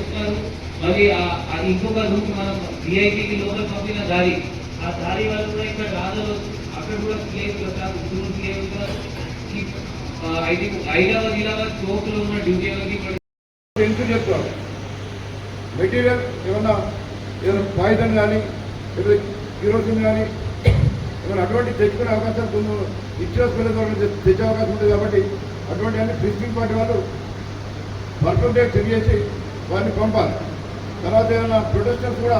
వస్తారు మరి ఇంకొక రూట్ మనం విఐపికి లోపల పంపిన దారి ఆ దారి వల్ల కూడా ఇక్కడ రాజలు అక్కడ కూడా క్లియర్ సార్ ఉత్తూరు క్లియర్ హైదరాబాద్ జిల్లాబాద్ చోకులో ఉన్న డ్యూటీ ఎందుకు చెప్తారు మెటీరియల్ ఏమన్నా ఏదైనా పాయిజన్ కానీ ఏదైనా కిరోసిన్ కానీ ఏమైనా అటువంటి తెచ్చుకునే అవకాశం కొన్ని ఇన్సూరెన్స్ వెళ్ళే ద్వారా తెచ్చే అవకాశం ఉంది కాబట్టి అటువంటి అన్ని ఫిషింగ్ పార్టీ వాళ్ళు పర్సంటేజ్ చెక్ చేసి వారిని పంపాలి. తర్వాత ఏమైనా ప్రొటెస్టర్స్ కూడా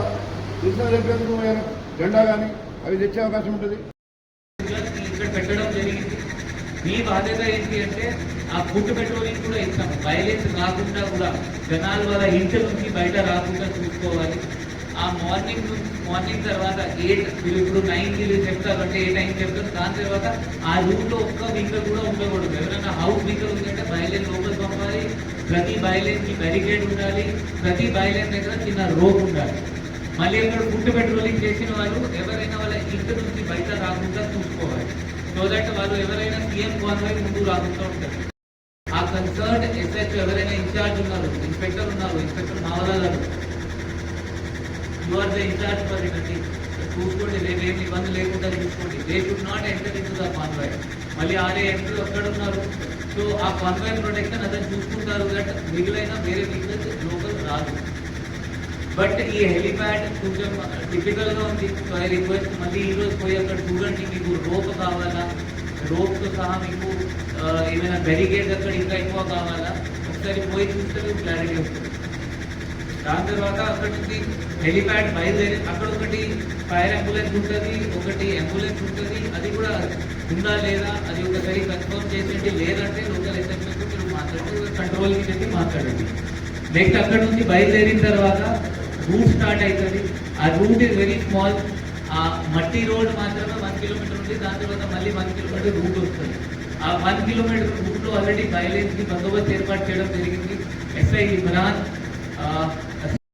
దిశ చెప్పేందుకు ఏమైనా జెండా కానీ అవి తెచ్చే అవకాశం ఉంటుంది. ఇక్కడ పెట్టడం జరిగింది మీ బాధ్యత ఏంటి అంటే ఆ ఫుడ్ పెట్రోలింగ్ కూడా ఇస్తాం వైలెన్స్ రాకుండా కూడా జనాల వల్ల ఇంటి నుంచి బయట రాకుండా చూసుకోవాలి. ఆ మార్నింగ్ మార్నింగ్ తర్వాత ఎయిట్ మీరు ఇప్పుడు నైన్కి చెప్తారు అంటే ఏ టైం చెప్తారు? దాని తర్వాత ఆ రూమ్లో ఒక్క వెహికల్ కూడా ఉండకూడదు. ఎవరైనా హౌస్ వెహికల్ ఉందంటే బయలుదేరి లోపల పంపాలి ప్రతి బయలుదేరి కి బ్యారికేడ్ ఉండాలి ప్రతి బయలుదేరి దగ్గర చిన్న రోప్ ఉండాలి. మళ్ళీ అక్కడ ఫుడ్ పెట్రోలింగ్ చేసిన వాళ్ళు ఎవరైనా వాళ్ళ ఇంటి నుంచి బయట రాకుండా చూసుకోవాలి. సో దట్ వాళ్ళు ఎవరైనా సీఎం కాన్వాయ్ ముందు రాకుండా ఉంటారు. ఆ కన్సర్న్ ఎస్హెచ్ ఎవరైనా ఇన్ఛార్జ్ ఉన్నారు ఇన్స్పెక్టర్ ఉన్నారు inspector మావలాలు you are the incharge for it చూసుకోండి రేపు ఏమి ఇబ్బంది లేకుండా చూసుకోండి they should not enter in the convoy మళ్ళీ ఆరే ఎంటర్ అక్కడ ఉన్నారు సో ఆ కాన్వాయ్ ప్రొటెక్షన్ అతను చూసుకుంటారు దట్ మిగిలిన వేరే వెహికల్స్ లోకల్ రాదు బట్ ఈ హెలిప్యాడ్ కొంచెం టిపికల్ గా ఉంది సో ఐ రిక్వెస్ట్ మళ్ళీ ఈ రోజు పోయి అక్కడ చూడండి మీకు రోప్ కావాలా రోప్ తో సహా మీకు ఆ, ఏమైనా బ్యారికేడ్ అక్కడ ఇంకా ఎక్కువ కావాలా ఒకసారి పోయి చూస్తే మీకు క్లారిటీ వస్తుంది దాని తర్వాత అక్కడ నుంచి హెలిప్యాడ్ బయలుదేరి అక్కడ ఒకటి ఫైర్ అంబులెన్స్ ఉంటుంది ఒకటి అంబులెన్స్ ఉంటుంది. అది కూడా ఉందా లేదా అది ఒకసారి కన్ఫర్మ్ చేసేది లేదంటే లోకల్ ఎస్ఎంఎస్ మీరు మాట్లాడండి కంట్రోల్కి చెప్పి మాట్లాడండి. నెక్స్ట్ అక్కడ నుంచి బయలుదేరిన తర్వాత రూట్ స్టార్ట్ అవుతుంది ఆ రూట్ ఇస్ వెరీ స్మాల్ ఆ మట్టి రోడ్ మాత్రమే వన్ కిలోమీటర్ ఉంది. దాని తర్వాత మళ్ళీ వన్ కిలోమీటర్ రూట్ వస్తుంది. ఆ వన్ కిలోమీటర్ రూట్లో ఆల్రెడీ బయలేజ్కి బందోబస్తు ఏర్పాటు చేయడం జరిగింది. ఎస్ఐ ఇమ్రాన్ ఆ,